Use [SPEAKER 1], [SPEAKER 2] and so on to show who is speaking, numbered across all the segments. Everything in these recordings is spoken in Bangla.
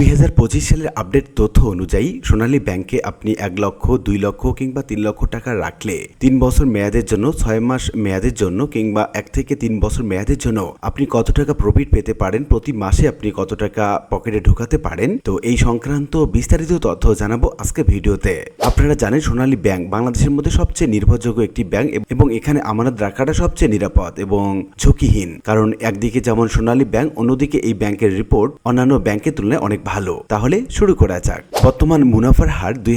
[SPEAKER 1] দুই হাজার পঁচিশ সালের আপডেট তথ্য অনুযায়ী সোনালী ব্যাংকে আপনি এক লক্ষ, দুই লক্ষ কিংবা তিন লক্ষ টাকা রাখলে তিন বছর মেয়াদের জন্য, ছয় মাস মেয়াদের জন্য কিংবা এক থেকে তিন বছর মেয়াদের জন্য আপনি কত টাকা প্রফিট পেতে পারেন, প্রতি মাসে আপনি কত টাকা পকেটে ঢোকাতে পারেন? তো এই সংক্রান্ত বিস্তারিত তথ্য জানাব আজকে ভিডিওতে। আপনারা জানেন সোনালী ব্যাংক বাংলাদেশের মধ্যে সবচেয়ে নির্ভরযোগ্য একটি ব্যাংক এবং এখানে আমানত রাখাটা সবচেয়ে নিরাপদ এবং ঝুঁকিহীন। কারণ একদিকে যেমন সোনালী ব্যাংক, অন্যদিকে এই ব্যাংকের রিপোর্ট অন্যান্য ব্যাংকের তুলনায় অনেক ভালো। তাহলে শুরু করা যাক। বর্তমান মুনাফার হার দুই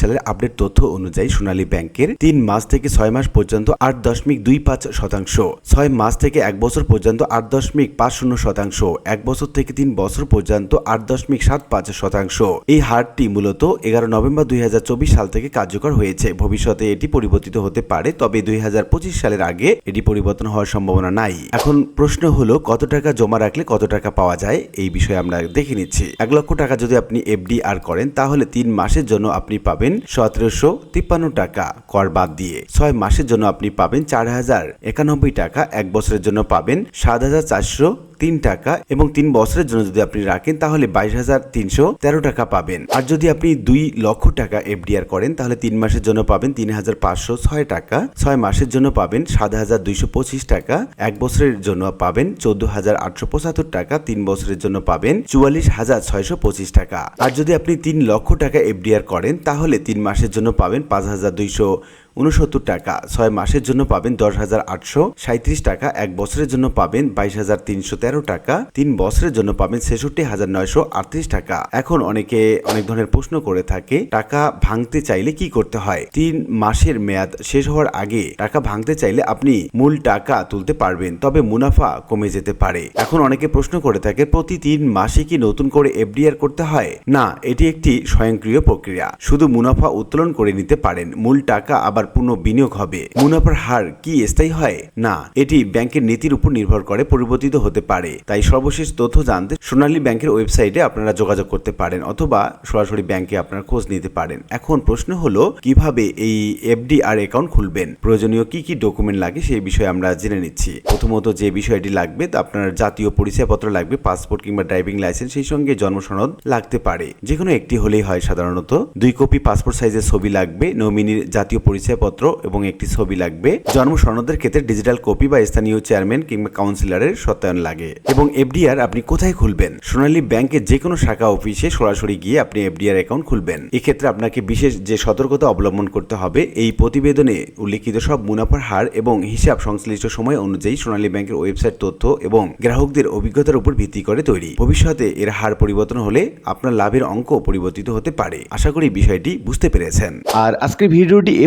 [SPEAKER 1] সালের আপডেট তথ্য অনুযায়ী সোনালী ব্যাংকের তিন মাস থেকে ছয় মাস পর্যন্ত আট দশমিক দুই পাঁচ শতাংশ, ছয় মাস থেকে এক বছর পর্যন্ত আট দশমিক পাঁচ শূন্য শতাংশ, এক বছর থেকে তিন বছর পর্যন্ত আট দশমিক সাত পাঁচ শতাংশ। এই হারটি মূলত এগারো নভেম্বর দুই হাজার চব্বিশ সাল থেকে কার্যকর হয়েছে। ভবিষ্যতে এটি পরিবর্তিত হতে পারে, তবে দুই হাজার পঁচিশ সালের আগে এটি পরিবর্তন হওয়ার সম্ভাবনা নাই। এখন প্রশ্ন হলো, কত টাকা জমা রাখলে কত টাকা পাওয়া যায়? এই বিষয়ে আমরা দেখে নিচ্ছি। এক লক্ষ টাকা যদি আপনি এফডিআর করেন, তাহলে তিন মাসের জন্য আপনি পাবেন সতেরোশো তিপ্পান্ন টাকা কর বাদ দিয়ে। ছয় মাসের জন্য আপনি পাবেন চার হাজার একানব্বই টাকা, এক বছরের জন্য পাবেন সাত হাজার চারশো তিন টাকা এবং তিন বছরের জন্য যদি আপনি রাখেন, তাহলে বাইশ হাজার তিনশো তেরো টাকা পাবেন। আর যদি আপনি দুই লক্ষ টাকা এফডিআর করেন, তাহলে তিন মাসের জন্য পাবেন তিন হাজার পাঁচশো ছয় টাকা, ছয় মাসের জন্য পাবেন সাত হাজার দুইশো পঁচিশ টাকা, এক বছরের জন্য পাবেন চোদ্দ হাজার আটশো পঁচাত্তর টাকা, তিন বছরের জন্য পাবেন চুয়াল্লিশ হাজার ছয়শো পঁচিশ টাকা। আর যদি আপনি তিন লক্ষ টাকা এফডিআর করেন, তাহলে তিন মাসের জন্য পাবেন পাঁচ হাজার দুইশো উনসত্তর টাকা। ছয় মাসের জন্য পাবেন দশ হাজার আটশো সাঁত্রিশ টাকা, এক বছরের জন্য পাবেন বাইশ হাজার তিনশো তেরো টাকা, তিন বছরের জন্য পাবেন ছেষট্টি হাজার নয়শো আটত্রিশ টাকা। এখন অনেকে অনেক ধরনের প্রশ্ন করে থাকে, টাকা ভাঙতে চাইলে কি করতে হয়? তিন মাসের মেয়াদ শেষ হওয়ার আগে টাকা ভাঙতে চাইলে আপনি মূল টাকা তুলতে পারবেন, তবে মুনাফা কমে যেতে পারে। এখন অনেকে প্রশ্ন করে থাকে, প্রতি তিন মাসে কি নতুন করে এফডিআর করতে হয়? না, এটি একটি স্বয়ংক্রিয় প্রক্রিয়া। শুধু মুনাফা উত্তোলন করে নিতে পারেন, মূল টাকা আবার পুনঃ বিনিয়োগ হবে। মুনাফার হার কি স্থায়ী হয়? না, এটি ব্যাংকের নীতির উপর নির্ভর করে, পরিবর্তিত হতে পারে। তাই সর্বশেষ তথ্য জানতে সোনালী ব্যাংকের ওয়েবসাইটে আপনারা যোগাযোগ করতে পারেন অথবা সরাসরি ব্যাংকে আপনারা খোঁজ নিতে পারেন। এখন প্রশ্ন হলো, কীভাবে এই এফডিআর অ্যাকাউন্ট খুলবেন? প্রয়োজনীয় কি কি ডকুমেন্ট লাগে সেই বিষয়ে আমরা জেনে নিচ্ছি। প্রথমত যে বিষয়টি লাগবে তা আপনার জাতীয় পরিচয়পত্র লাগবে, পাসপোর্ট কিংবা ড্রাইভিং লাইসেন্স, সেই সঙ্গে জন্ম সনদ লাগতে পারে। যে কোনো একটি হলেই হয় সাধারণত। দুই কপি পাসপোর্ট সাইজের ছবি লাগবে, নমিনির জাতীয় পরিচয়পত্র এবং একটি ছবি লাগবে। জন্ম সনদের ক্ষেত্রে ডিজিটাল কপি বা স্থানীয় চেয়ারম্যান কিংবা কাউন্সিলরের সত্যায়ন লাগে এবং এফডিআর আপনি কোথায় খুলবেন? সোনালী ব্যাংকের যে কোনো শাখা অফিসে সরাসরি গিয়ে আপনি এফডিআর অ্যাকাউন্ট খুলবেন। এক্ষেত্রে আপনাকে বিশেষ যে সতর্কতা অবলম্বন করতে হবে, এই প্রতিবেদনে উল্লেখিত সব মুনাফার হার এবং হিসাব সংশ্লিষ্ট সময় অনুযায়ী সোনালী ব্যাংকের ওয়েবসাইট তথ্য এবং গ্রাহকদের অভিজ্ঞতার উপর ভিত্তি করে তৈরি। ভবিষ্যতে এর হার পরিবর্তন হলে আপনার লাভের অঙ্ক পরিবর্তিত হতে পারে। আশা করি বিষয়টি বুঝতে পেরেছেন।
[SPEAKER 2] আর আজকের ভিডিওটি এ